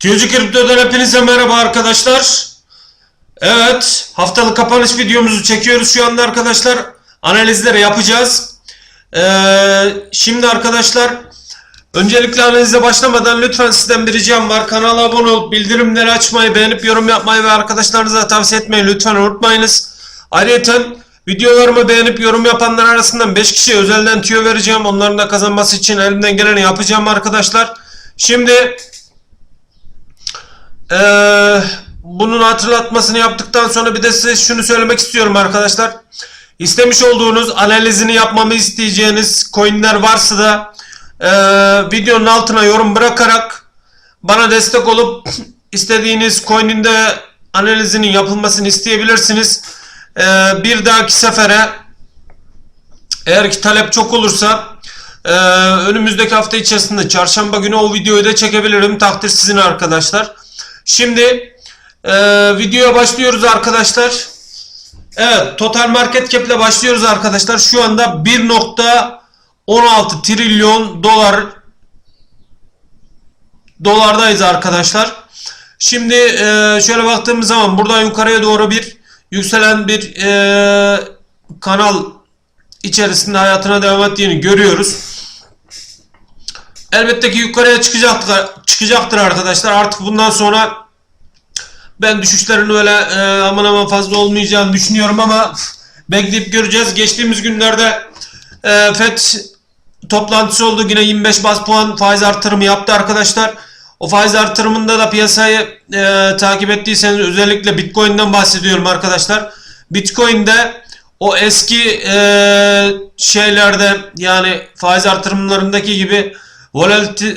Tüyücü Kripto'dan hepinize merhaba arkadaşlar. Evet, haftalık kapanış videomuzu çekiyoruz şu anda arkadaşlar. Analizleri yapacağız. Ee, şimdi arkadaşlar, öncelikle analize başlamadan lütfen sizden bir ricam var. Kanala abone olup bildirimleri açmayı, beğenip yorum yapmayı ve arkadaşlarınıza tavsiye etmeyi lütfen unutmayınız. Ayrıca videolarımı beğenip yorum yapanlar arasından 5 kişiye özelden tüyo vereceğim. Onların da kazanması için elimden geleni yapacağım arkadaşlar. Şimdi ee, bunun hatırlatmasını yaptıktan sonra bir de size şunu söylemek istiyorum arkadaşlar. İstemiş olduğunuz analizini yapmamı isteyeceğiniz coinler varsa da ee, videonun altına yorum bırakarak bana destek olup istediğiniz coin'in de analizinin yapılmasını isteyebilirsiniz. Ee, bir dahaki sefere eğer ki talep çok olursa ee, önümüzdeki hafta içerisinde çarşamba günü o videoyu da çekebilirim. Takdir sizin arkadaşlar. Şimdi e, videoya başlıyoruz arkadaşlar. Evet total market cap ile başlıyoruz arkadaşlar. Şu anda 1.16 trilyon dolar dolardayız arkadaşlar. Şimdi e, şöyle baktığımız zaman buradan yukarıya doğru bir yükselen bir e, kanal içerisinde hayatına devam ettiğini görüyoruz. Elbette ki yukarıya çıkacaktır, çıkacaktır arkadaşlar. Artık bundan sonra ben düşüşlerin öyle e, aman aman fazla olmayacağını düşünüyorum ama bekleyip göreceğiz. Geçtiğimiz günlerde e, FED toplantısı oldu. Yine 25 bas puan faiz artırımı yaptı arkadaşlar. O faiz artırımında da piyasayı e, takip ettiyseniz özellikle Bitcoin'den bahsediyorum arkadaşlar. Bitcoin'de o eski e, şeylerde yani faiz artırımlarındaki gibi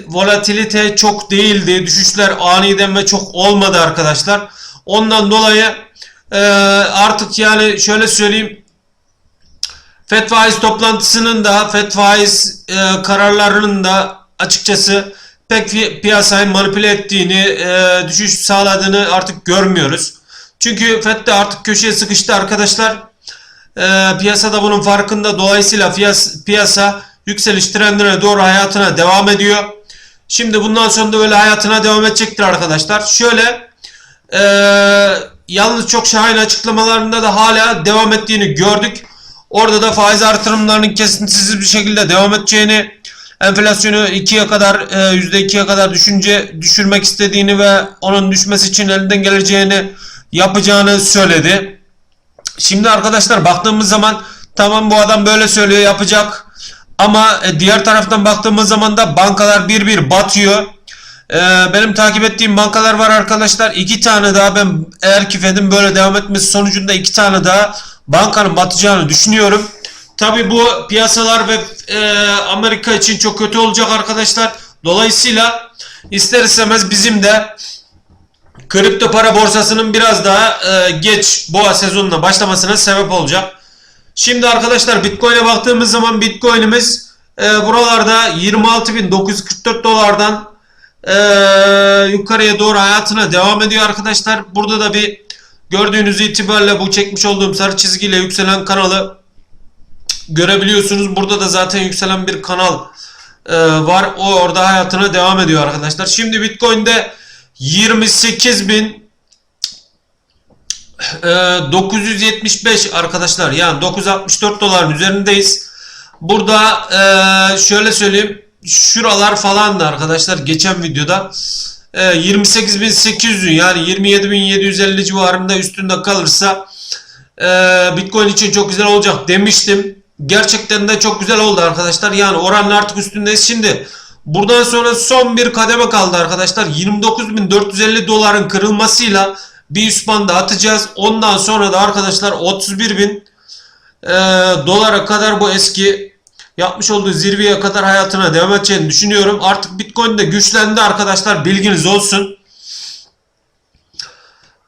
volatilite çok değildi. Düşüşler aniden ve çok olmadı arkadaşlar. Ondan dolayı e, artık yani şöyle söyleyeyim. FED faiz toplantısının da FED faiz e, kararlarının da açıkçası pek pi- piyasayı manipüle ettiğini, e, düşüş sağladığını artık görmüyoruz. Çünkü FED de artık köşeye sıkıştı arkadaşlar. E, piyasada bunun farkında. Dolayısıyla piyasa, piyasa yükseliş trendine doğru hayatına devam ediyor. Şimdi bundan sonra da öyle hayatına devam edecektir arkadaşlar. Şöyle e, yalnız çok şahin açıklamalarında da hala devam ettiğini gördük. Orada da faiz artırımlarının kesintisiz bir şekilde devam edeceğini, enflasyonu 2'ye kadar e, %2'ye kadar düşünce düşürmek istediğini ve onun düşmesi için elinden geleceğini yapacağını söyledi. Şimdi arkadaşlar baktığımız zaman tamam bu adam böyle söylüyor yapacak. Ama e, diğer taraftan baktığımız zaman da bankalar bir bir batıyor. E, benim takip ettiğim bankalar var arkadaşlar. İki tane daha ben eğer ki Fed'in böyle devam etmesi sonucunda iki tane daha bankanın batacağını düşünüyorum. Tabi bu piyasalar ve e, Amerika için çok kötü olacak arkadaşlar. Dolayısıyla ister istemez bizim de kripto para borsasının biraz daha geç boğa sezonuna başlamasına sebep olacak. Şimdi arkadaşlar Bitcoin'e baktığımız zaman Bitcoin'imiz e, buralarda 26.944 dolardan e, yukarıya doğru hayatına devam ediyor arkadaşlar. Burada da bir gördüğünüz itibariyle bu çekmiş olduğum sarı çizgiyle yükselen kanalı görebiliyorsunuz. Burada da zaten yükselen bir kanal e, var. O orada hayatına devam ediyor arkadaşlar. Şimdi Bitcoin'de 28.000 ee, 975 arkadaşlar yani 964 doların üzerindeyiz. Burada e, şöyle söyleyeyim şuralar falandı arkadaşlar geçen videoda e, 28.800 yani 27.750 civarında üstünde kalırsa e, Bitcoin için çok güzel olacak demiştim. Gerçekten de çok güzel oldu arkadaşlar. Yani oranın artık üstündeyiz. Şimdi buradan sonra son bir kademe kaldı arkadaşlar. 29.450 doların kırılmasıyla bir üst banda atacağız. Ondan sonra da arkadaşlar 31 bin e, dolara kadar bu eski yapmış olduğu zirveye kadar hayatına devam edeceğini düşünüyorum. Artık Bitcoin de güçlendi arkadaşlar bilginiz olsun.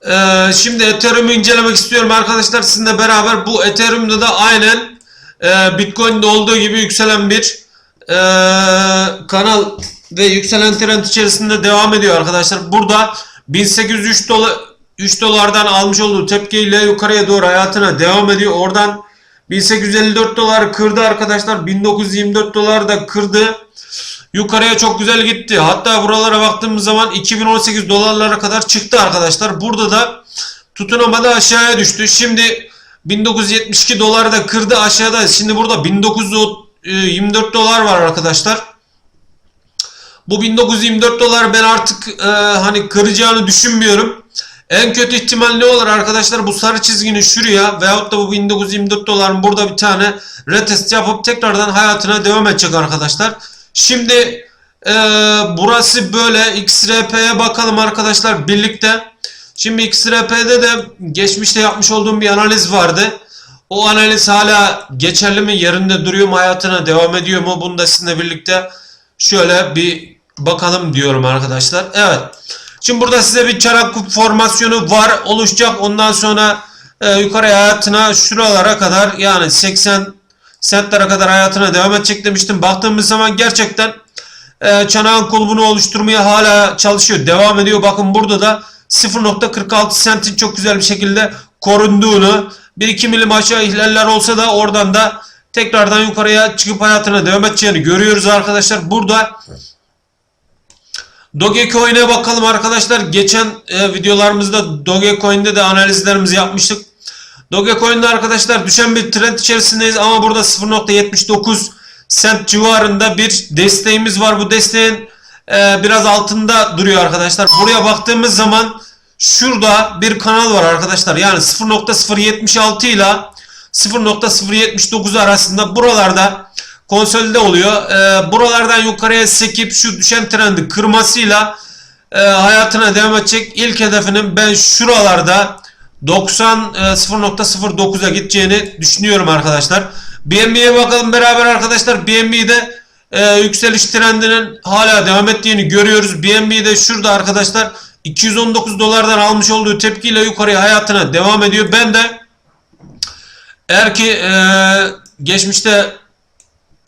E, şimdi Ethereum'u incelemek istiyorum arkadaşlar sizinle beraber. Bu Ethereum'da da aynen e, Bitcoin'de olduğu gibi yükselen bir e, kanal ve yükselen trend içerisinde devam ediyor arkadaşlar. Burada 1803 dolar 3 dolardan almış olduğu tepkiyle yukarıya doğru hayatına devam ediyor. Oradan 1854 dolar kırdı arkadaşlar. 1924 dolar da kırdı. yukarıya çok güzel gitti. Hatta buralara baktığımız zaman 2018 dolarlara kadar çıktı arkadaşlar. Burada da tutunamadı aşağıya düştü. Şimdi 1972 doları da kırdı aşağıda. Şimdi burada 1924 dolar var arkadaşlar. Bu 1924 dolar ben artık e, hani kıracağını düşünmüyorum. En kötü ihtimal ne olur arkadaşlar? Bu sarı çizginin şuraya veyahut da bu 1924 doların burada bir tane retest yapıp tekrardan hayatına devam edecek arkadaşlar. Şimdi e, burası böyle XRP'ye bakalım arkadaşlar birlikte. Şimdi XRP'de de geçmişte yapmış olduğum bir analiz vardı. O analiz hala geçerli mi? Yerinde duruyor mu? Hayatına devam ediyor mu? Bunu da sizinle birlikte şöyle bir bakalım diyorum arkadaşlar. Evet. Şimdi burada size bir çarak kup formasyonu var. Oluşacak. Ondan sonra e, yukarı hayatına şuralara kadar yani 80 sentlere kadar hayatına devam edecek demiştim. Baktığımız zaman gerçekten e, çanağın kulbunu oluşturmaya hala çalışıyor. Devam ediyor. Bakın burada da 0.46 sentin çok güzel bir şekilde korunduğunu 1-2 milim aşağı ihlaller olsa da oradan da tekrardan yukarıya çıkıp hayatına devam edeceğini görüyoruz arkadaşlar. Burada Dogecoin'e bakalım arkadaşlar. Geçen e, videolarımızda Dogecoin'de de analizlerimizi yapmıştık. Dogecoin'de arkadaşlar düşen bir trend içerisindeyiz ama burada 0.79 sent civarında bir desteğimiz var. Bu desteğin e, biraz altında duruyor arkadaşlar. Buraya baktığımız zaman şurada bir kanal var arkadaşlar. Yani 0.076 ile 0.079 arasında buralarda konsolide oluyor. E, buralardan yukarıya sekip şu düşen trendi kırmasıyla e, hayatına devam edecek. İlk hedefinin ben şuralarda 90 e, 0.09'a gideceğini düşünüyorum arkadaşlar. BNB'ye bakalım beraber arkadaşlar. BNB'de e, yükseliş trendinin hala devam ettiğini görüyoruz. BNB'de şurada arkadaşlar 219 dolardan almış olduğu tepkiyle yukarıya hayatına devam ediyor. Ben de eğer ki e, geçmişte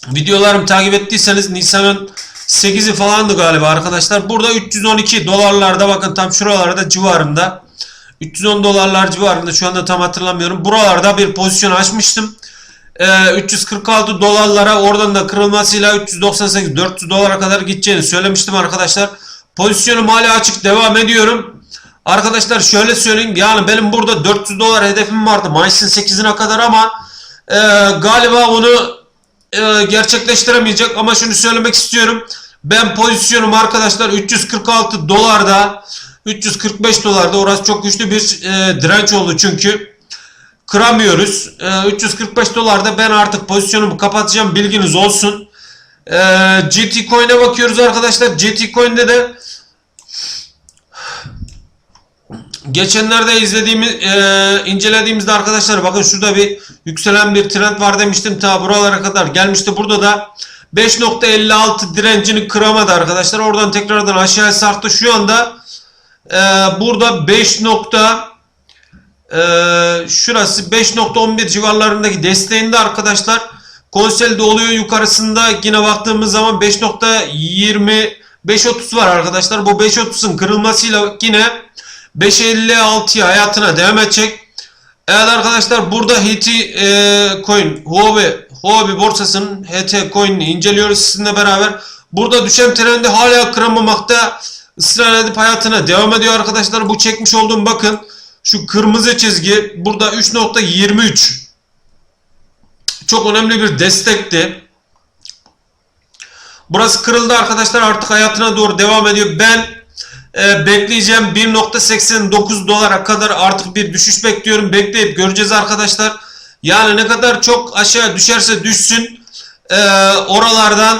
videolarımı takip ettiyseniz Nisan'ın 8'i falandı galiba arkadaşlar. Burada 312 dolarlarda bakın tam şuralarda civarında. 310 dolarlar civarında şu anda tam hatırlamıyorum. Buralarda bir pozisyon açmıştım. Ee, 346 dolarlara oradan da kırılmasıyla 398 400 dolara kadar gideceğini söylemiştim arkadaşlar. Pozisyonum hala açık devam ediyorum. Arkadaşlar şöyle söyleyeyim yani benim burada 400 dolar hedefim vardı Mayıs'ın 8'ine kadar ama e, galiba onu e, gerçekleştiremeyecek ama şunu söylemek istiyorum. Ben pozisyonum arkadaşlar 346 dolarda 345 dolarda orası çok güçlü bir e, direnç oldu çünkü kıramıyoruz. E, 345 dolarda ben artık pozisyonumu kapatacağım bilginiz olsun. E, GT Coin'e bakıyoruz arkadaşlar. GT Coin'de de geçenlerde izlediğimiz e, incelediğimizde arkadaşlar bakın şurada bir yükselen bir trend var demiştim. Ta buralara kadar gelmişti. Burada da 5.56 direncini kıramadı arkadaşlar. Oradan tekrardan aşağıya sarktı şu anda e, burada 5. E, şurası 5.11 civarlarındaki desteğinde arkadaşlar. Konsolide oluyor yukarısında. Yine baktığımız zaman 5.20 5.30 var arkadaşlar. Bu 5.30'un kırılmasıyla yine 5.56'ya hayatına devam edecek. Evet arkadaşlar burada HT e, coin Huobi, Huobi borsasının HT coin'ini inceliyoruz sizinle beraber. Burada düşen trendi hala kıramamakta ısrar edip hayatına devam ediyor arkadaşlar. Bu çekmiş olduğum bakın şu kırmızı çizgi burada 3.23 çok önemli bir destekti. Burası kırıldı arkadaşlar artık hayatına doğru devam ediyor. Ben e, bekleyeceğim 1.89 dolara kadar artık bir düşüş bekliyorum. Bekleyip göreceğiz arkadaşlar. Yani ne kadar çok aşağı düşerse düşsün e, oralardan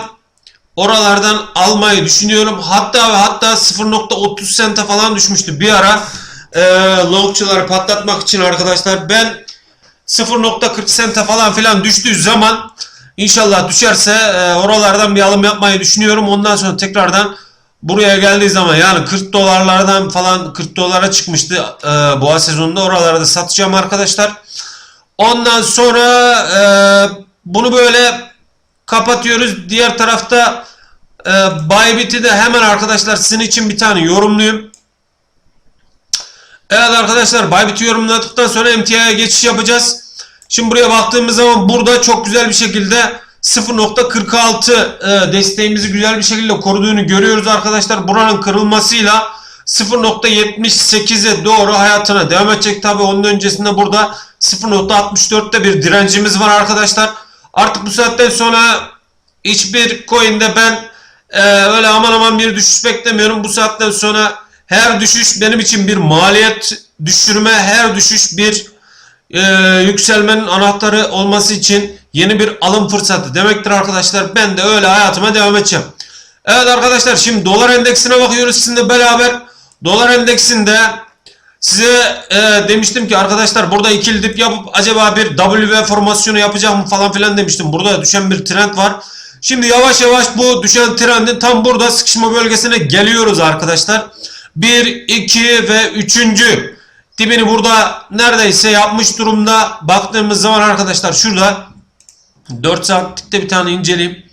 oralardan almayı düşünüyorum. Hatta ve hatta 0.30 sente falan düşmüştü bir ara e, longçuları patlatmak için arkadaşlar. Ben 0.40 sente falan filan düştüğü zaman inşallah düşerse e, oralardan bir alım yapmayı düşünüyorum. Ondan sonra tekrardan buraya geldiği zaman yani 40 dolarlardan falan 40 dolara çıkmıştı e, boğa sezonunda oralara da satacağım arkadaşlar. Ondan sonra e, bunu böyle kapatıyoruz. Diğer tarafta e, Bybit'i de hemen arkadaşlar sizin için bir tane yorumluyum. Evet arkadaşlar Bybit'i yorumladıktan sonra MTI'ye geçiş yapacağız. Şimdi buraya baktığımız zaman burada çok güzel bir şekilde 0.46 e, desteğimizi güzel bir şekilde koruduğunu görüyoruz arkadaşlar. Buranın kırılmasıyla 0.78'e doğru hayatına devam edecek. Tabi onun öncesinde burada 0.64'te bir direncimiz var arkadaşlar. Artık bu saatten sonra hiçbir coin'de ben e, öyle aman aman bir düşüş beklemiyorum. Bu saatten sonra her düşüş benim için bir maliyet düşürme, her düşüş bir e, yükselmenin anahtarı olması için yeni bir alım fırsatı demektir arkadaşlar. Ben de öyle hayatıma devam edeceğim. Evet arkadaşlar şimdi dolar endeksine bakıyoruz sizinle beraber. Dolar endeksinde size e, demiştim ki arkadaşlar burada ikili dip yapıp acaba bir W formasyonu yapacak mı falan filan demiştim. Burada düşen bir trend var. Şimdi yavaş yavaş bu düşen trendin tam burada sıkışma bölgesine geliyoruz arkadaşlar. 1, 2 ve 3. dibini burada neredeyse yapmış durumda. Baktığımız zaman arkadaşlar şurada 4 saatlikte bir tane inceleyeyim.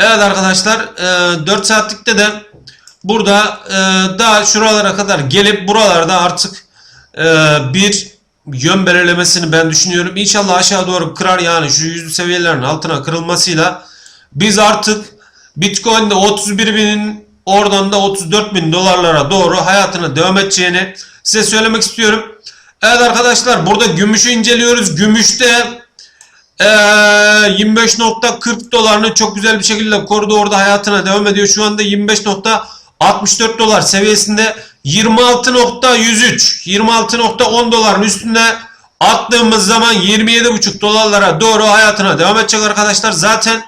Evet arkadaşlar e, 4 saatlikte de burada e, daha şuralara kadar gelip buralarda artık e, bir yön belirlemesini ben düşünüyorum. İnşallah aşağı doğru kırar yani şu yüzlü seviyelerin altına kırılmasıyla biz artık Bitcoin'de 31 binin oradan da 34 bin dolarlara doğru hayatına devam edeceğini size söylemek istiyorum. Evet arkadaşlar burada gümüşü inceliyoruz. Gümüşte ee, 25.40 dolarını çok güzel bir şekilde korudu orada hayatına devam ediyor. Şu anda 25.64 dolar seviyesinde 26.103 26.10 doların üstünde attığımız zaman 27.5 dolarlara doğru hayatına devam edecek arkadaşlar. Zaten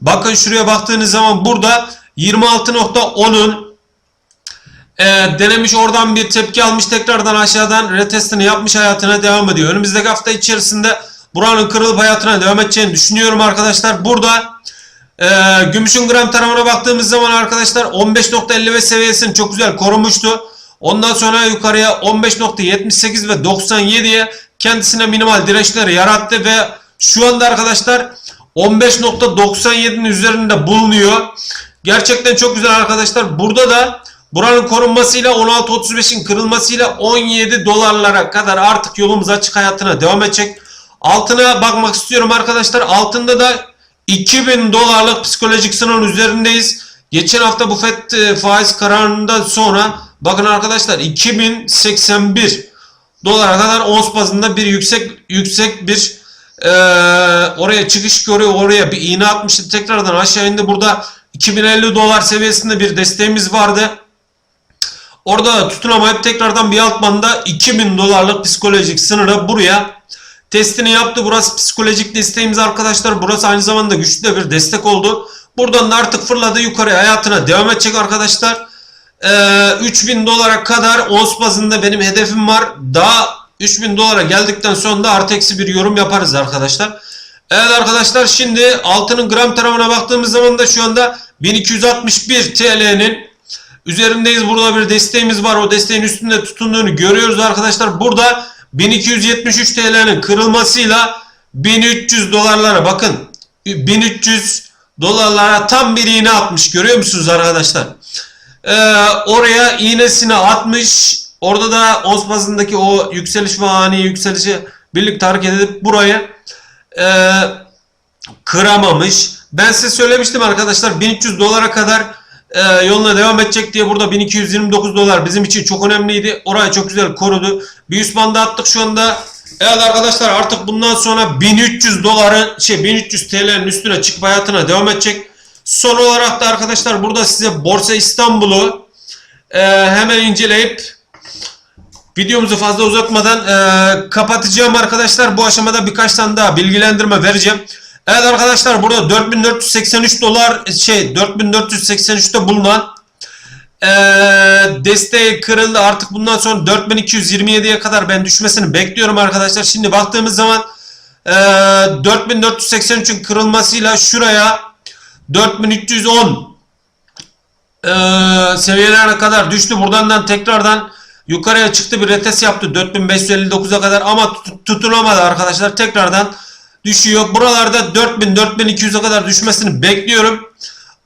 bakın şuraya baktığınız zaman burada 26.10'un e, denemiş oradan bir tepki almış tekrardan aşağıdan retestini yapmış hayatına devam ediyor. Önümüzdeki hafta içerisinde buranın kırılıp hayatına devam edeceğini düşünüyorum arkadaşlar. Burada e, gümüşün gram tarafına baktığımız zaman arkadaşlar 15.55 seviyesini çok güzel korumuştu. Ondan sonra yukarıya 15.78 ve 97'ye kendisine minimal dirençleri yarattı ve şu anda arkadaşlar 15.97'nin üzerinde bulunuyor. Gerçekten çok güzel arkadaşlar. Burada da buranın korunmasıyla 16.35'in kırılmasıyla 17 dolarlara kadar artık yolumuz açık hayatına devam edecek. Altına bakmak istiyorum arkadaşlar. Altında da 2000 dolarlık psikolojik sınırın üzerindeyiz. Geçen hafta bu FED e, faiz kararından sonra bakın arkadaşlar 2081 dolara kadar ons bazında bir yüksek yüksek bir e, oraya çıkış görüyor. Oraya bir iğne atmıştı. Tekrardan aşağı indi. Burada 2050 dolar seviyesinde bir desteğimiz vardı. Orada tutunamayıp tekrardan bir alt banda 2000 dolarlık psikolojik sınırı buraya testini yaptı. Burası psikolojik desteğimiz arkadaşlar. Burası aynı zamanda güçlü de bir destek oldu. Buradan da artık fırladı yukarıya hayatına devam edecek arkadaşlar. Ee, 3000 dolara kadar ons bazında benim hedefim var. Daha 3000 dolara geldikten sonra da artı eksi bir yorum yaparız arkadaşlar. Evet arkadaşlar şimdi altının gram tarafına baktığımız zaman da şu anda 1261 TL'nin üzerindeyiz. Burada bir desteğimiz var. O desteğin üstünde tutunduğunu görüyoruz arkadaşlar. Burada 1273 TL'nin kırılmasıyla 1300 dolarlara bakın 1300 dolarlara tam bir iğne atmış görüyor musunuz arkadaşlar? Ee, oraya iğnesini atmış. Orada da ons bazındaki o yükseliş ve ani yükselişi birlikte hareket edip burayı e, kıramamış. Ben size söylemiştim arkadaşlar 1300 dolara kadar e, yoluna devam edecek diye burada 1229 dolar bizim için çok önemliydi. Orayı çok güzel korudu. Bir üst banda attık şu anda. Evet arkadaşlar artık bundan sonra 1300 doların şey 1300 TL'nin üstüne çıkıp hayatına devam edecek. Son olarak da arkadaşlar burada size Borsa İstanbul'u e, hemen inceleyip videomuzu fazla uzatmadan e, kapatacağım arkadaşlar. Bu aşamada birkaç tane daha bilgilendirme vereceğim. Evet arkadaşlar burada 4483 dolar şey 4483'te bulunan e, desteği kırıldı. Artık bundan sonra 4227'ye kadar ben düşmesini bekliyorum arkadaşlar. Şimdi baktığımız zaman e, 4483'ün kırılmasıyla şuraya 4310 e, seviyelerine kadar düştü. Buradan da tekrardan yukarıya çıktı bir retes yaptı 4559'a kadar ama tutunamadı arkadaşlar. Tekrardan düşüyor. Buralarda 4000-4200'e kadar düşmesini bekliyorum.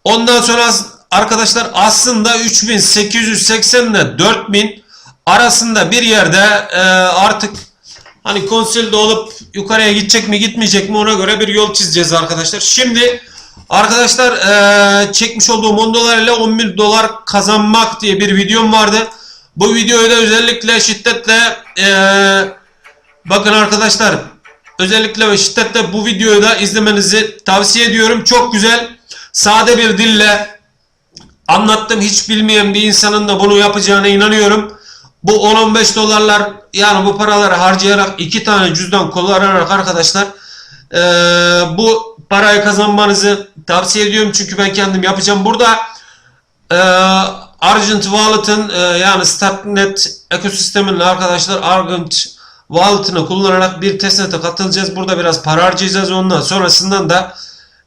Ondan sonra arkadaşlar aslında 3880 ile 4000 arasında bir yerde e, artık Hani konsülde olup yukarıya gidecek mi gitmeyecek mi ona göre bir yol çizeceğiz arkadaşlar. Şimdi arkadaşlar eee, çekmiş olduğum 10 dolar ile 10 bin dolar kazanmak diye bir videom vardı. Bu videoyu da özellikle şiddetle eee, bakın arkadaşlar özellikle ve şiddetle bu videoyu da izlemenizi tavsiye ediyorum. Çok güzel sade bir dille anlattım. Hiç bilmeyen bir insanın da bunu yapacağına inanıyorum. Bu 10-15 dolarlar yani bu paraları harcayarak iki tane cüzdan kullanarak arkadaşlar eee, bu parayı kazanmanızı tavsiye ediyorum. Çünkü ben kendim yapacağım. Burada eee Argent Wallet'ın eee, yani Starknet ekosisteminin arkadaşlar Argent Wallet'ını kullanarak bir testnet'e katılacağız. Burada biraz para harcayacağız. Ondan sonrasından da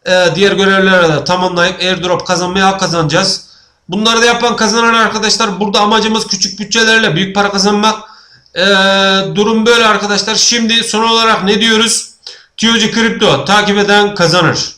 eee, diğer görevlere de tamamlayıp airdrop kazanmaya kazanacağız. Bunları da yapan kazanan arkadaşlar burada amacımız küçük bütçelerle büyük para kazanmak. Eee, durum böyle arkadaşlar. Şimdi son olarak ne diyoruz? TOG Crypto takip eden kazanır.